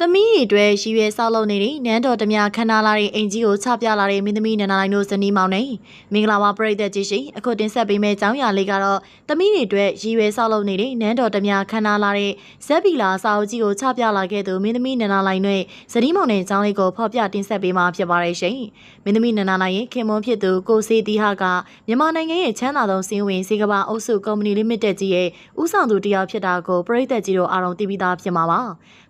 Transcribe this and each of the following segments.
သမီးတွေအတွက်ရည်ရွယ်ဆောက်လုပ်နေတဲ့နန်းတော်ဓမြခန္ဓာလာတဲ့အင်ကြီးကိုချပြလာတဲ့မင်းသမီးနန္ဒလိုင်းတို့ဇနီးမောင်နဲ့မင်္ဂလာပါပရိသတ်ကြီးရှိအခုတင်ဆက်ပေးမယ့်အကြောင်းအရာလေးကတော့သမီးတွေအတွက်ရည်ရွယ်ဆောက်လုပ်နေတဲ့နန်းတော်ဓမြခန္ဓာလာတဲ့ဇက်ပီလာစာအုပ်ကြီးကိုချပြလာခဲ့သူမင်းသမီးနန္ဒလိုင်းနဲ့ဇနီးမောင်နဲ့အကြောင်းလေးကိုဖော်ပြတင်ဆက်ပေးမှာဖြစ်ပါတယ်ရှင်မင်းသမီးနန္ဒလိုင်းရဲ့ခင်မွန်းဖြစ်သူကိုစေတီဟာကမြန်မာနိုင်ငံရဲ့ချမ်းသာဆုံးစင်းဝင်စေကဘာအုပ်စုကုမ္ပဏီလိမိတက်ကြီးရဲ့ဦးဆောင်သူတစ်ယောက်ဖြစ်တာကိုပရိသတ်ကြီးတို့အားလုံးသိပြီးသားဖြစ်မှာပါ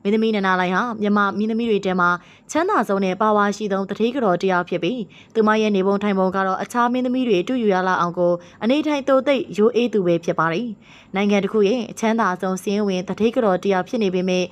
မင်းသမီးနန္ဒလိုင်းဟာမြန်မာမင်းသမီးတွေထဲမှာချမ်းသာဆုံးနဲ့ပါဝါရှိဆုံးတတိကတော်တစ်ယောက်ဖြစ်ပြီးသူမရဲ့နေပုံထိုင်ပုံကတော့အခြားမင်းသမီးတွေတူယူရလောက်အောင်ကိုအနေထိုင်တိုသိပ်ရိုးအေးသူပဲဖြစ်ပါတယ်နိုင်ငံတစ်ခုရဲ့အချမ်းသာဆုံးစင်းဝင်တတိကတော်တစ်ယောက်ဖြစ်နေပေမဲ့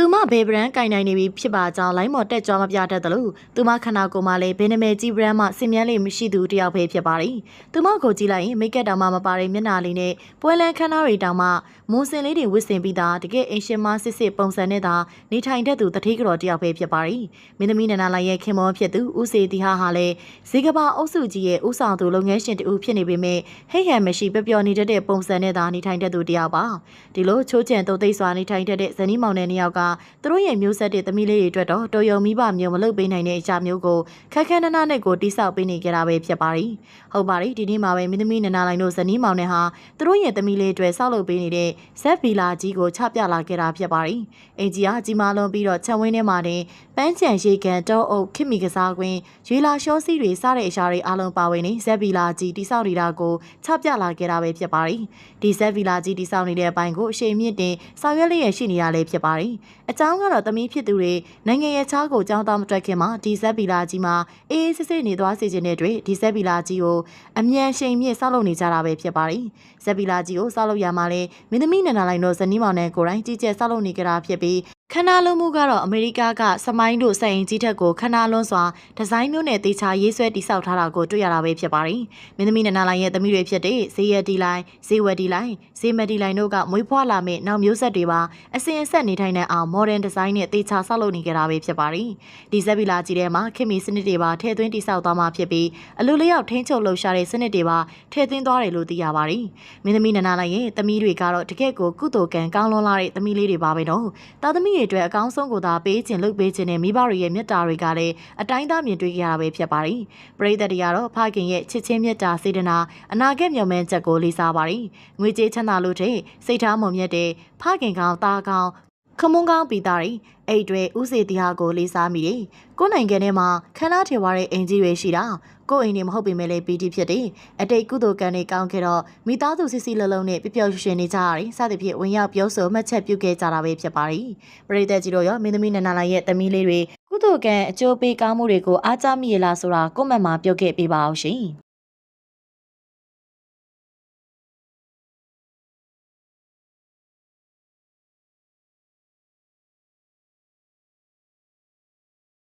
သူမဘယ်ဗရန်ကင်နိုင်နေပြီဖြစ်ပါကြောင်းလိုင်းမော်တက်ကြွမပြတတ်တယ်လို့သူမခန္ဓာကိုယ်မှာလည်းဘယ်နမဲကြီးဗရန်မှစင်မြန်းလေးမရှိသူတယောက်ပဲဖြစ်ပါတယ်။သူမကိုကြည့်လိုက်ရင်မိတ်ကပ်တောင်မှမပါတဲ့မျက်နှာလေးနဲ့ပွဲလန်းခန်းသားတွေတောင်မှမွန်စင်လေးတွေဝစ်စင်ပြီးသားတကယ်အင်ရှင်မစစ်စစ်ပုံစံနဲ့သာနေထိုင်တတ်သူတတိကတော်တယောက်ပဲဖြစ်ပါတယ်။မင်းသမီးနန္ဒလိုင်ရဲ့ခင်မောဖြစ်သူဦးစေတီဟာဟာလည်းဇေကဘာအုပ်စုကြီးရဲ့ဦးဆောင်သူလုပ်ငန်းရှင်တူဖြစ်နေပေမဲ့ဟိတ်ဟန်မရှိပျော်ပျော်နေတတ်တဲ့ပုံစံနဲ့သာနေထိုင်တတ်သူတယောက်ပါ။ဒီလိုချိုးချံတုတ်သိပ်စွာနေထိုင်တတ်တဲ့ဇနီးမောင်နှံနှစ်ယောက်ကသူတို့ရဲ့မျိုးဆက်တဲ့သမီးလေးတွေအတွက်တော့တော်ရုံမိဘမျိုးမလုပ်ပေးနိုင်တဲ့အရာမျိုးကိုခက်ခဲနနာနဲ့ကိုတိဆောက်ပေးနေကြတာပဲဖြစ်ပါတယ်။ဟုတ်ပါတယ်ဒီနေ့မှာပဲမင်းသမီးနန္ဒလိုင်တို့ဇနီးမောင်နှံဟာသူတို့ရဲ့သမီးလေးတွေဆောက်လုပ်ပေးနေတဲ့ဇက်ဗီလာကြီးကိုချပြလာခဲ့တာဖြစ်ပါတယ်။အင်ကြီးကကြီးမားလွန်ပြီးတော့ချက်ဝင်းထဲမှာတင်ပန်းချံရေကန်တောအုပ်ခစ်မီကစားကွင်းရွေလာရှောစီးတွေစတဲ့အရာတွေအလုံးပါဝင်နေဇက်ဗီလာကြီးတိဆောက်နေတာကိုချပြလာခဲ့တာပဲဖြစ်ပါတယ်။ဒီဇက်ဗီလာကြီးတိဆောက်နေတဲ့အပိုင်းကိုအရှိန်မြင့်တင်ဆောင်ရွက်လျက်ရှိနေရလဲဖြစ်ပါတယ်။အကြောင်းကတော့သမီးဖြစ်သူတွေနိုင်ငံရဲ့ချားကိုကြောင်းသားမတွက်ခင်မှာဒီဇက်ဗီလာကြီးမှာအေးအေးဆေးဆေးနေသွားစေခြင်းတဲ့အတွက်ဒီဇက်ဗီလာကြီးကိုအမြန်ရှိန်မြင့်ဆောက်လုပ်နေကြတာပဲဖြစ်ပါတယ်။ဇက်ဗီလာကြီးကိုဆောက်လုပ်ရမှာလဲမင်းသမီးနန္ဒလိုင်တို့ဇနီးမောင်နဲ့ကိုယ်တိုင်ကြီးကျယ်ဆောက်လုပ်နေကြတာဖြစ်ပြီး ခန္ဓာလုံးမှုကတော့အမေရိကကစမိုင်းတို့စက်ရင်ကြီးထက်ကိုခန္ဓာလွန်းစွာဒီဇိုင်းမျိုးနဲ့တေချာရေးဆွဲတိစောက်ထားတာကိုတွေ့ရတာပဲဖြစ်ပါတယ်။မင်းသမီးနန္ဒလိုင်ရဲ့သမီးတွေဖြစ်တဲ့ဇေယတီလိုင်၊ဇေဝတီလိုင်၊ဇေမတီလိုင်တို့ကမွေးဖွားလာမဲ့နောက်မျိုးဆက်တွေပါအစဉ်အဆက်နေထိုင်တဲ့အောင် modern design နဲ့တေချာဆောက်လုပ်နေကြတာပဲဖြစ်ပါတယ်။ဒီဇက်ဗီလာကြီးထဲမှာခင်မီစနစ်တွေပါထည့်သွင်းတိစောက်သွားမှာဖြစ်ပြီးအလိုလျောက်ထိန်းချုပ်လှုပ်ရှားတဲ့စနစ်တွေပါထည့်သွင်းသွားတယ်လို့သိရပါတယ်။မင်းသမီးနန္ဒလိုင်ရဲ့သမီးတွေကတော့တကယ့်ကိုကုသိုလ်ကံကောင်းလွန်လာတဲ့သမီးလေးတွေပါပဲတော့။တာသမီးတွေအတွက်အကောင်းဆုံးကိုသာပေးခြင်းလုပ်ပေးခြင်းနဲ့မိဘတွေရဲ့မေတ္တာတွေကလည်းအတိုင်းသားမြင်တွေ့ကြရတာပဲဖြစ်ပါတယ်။ပရိသတ်တွေကတော့ဖခင်ရဲ့ချစ်ချင်းမေတ္တာစေတနာအနာဂတ်မျှော်မှန်းချက်ကိုလေးစားပါတယ်။ငွေကြေးချမ်းသာလို့တဲ့စိတ်ထားမုံမြတ်တဲ့ဖခင်ကောင်းသားကောင်း ခမုန်းကောင်းပီတာတွေအဲ့တွေဥစေတီဟာကိုလေးစားမိတယ်။ကိုယ်နိုင်ငံထဲမှာခန္ဓာထေဝါတဲ့အင်ကြီးတွေရှိတာကိုယ်အိမ်နေမဟုတ်ပေမဲ့လည်းပီတိဖြစ်တယ်။အတိတ်ကုသိုလ်ကံတွေကောင်းခဲ့တော့မိသားစုစစ်စစ်လုံးလုံးနဲ့ပျော်ပျော်ရွှင်ရွှင်နေကြရတယ်။စသဖြင့်ဝင်ရောက်ပြောဆိုမှတ်ချက်ပြုခဲ့ကြတာပဲဖြစ်ပါတယ်။ပရိသတ်ကြီးတို့ရောမင်းသမီးနန္ဒလာရဲ့သမီးလေးတွေကုသိုလ်ကံအကျိုးပေးကောင်းမှုတွေကိုအားကြမိရလားဆိုတာကွန်မန့်မှာပြောခဲ့ပေးပါအောင်ရှင်။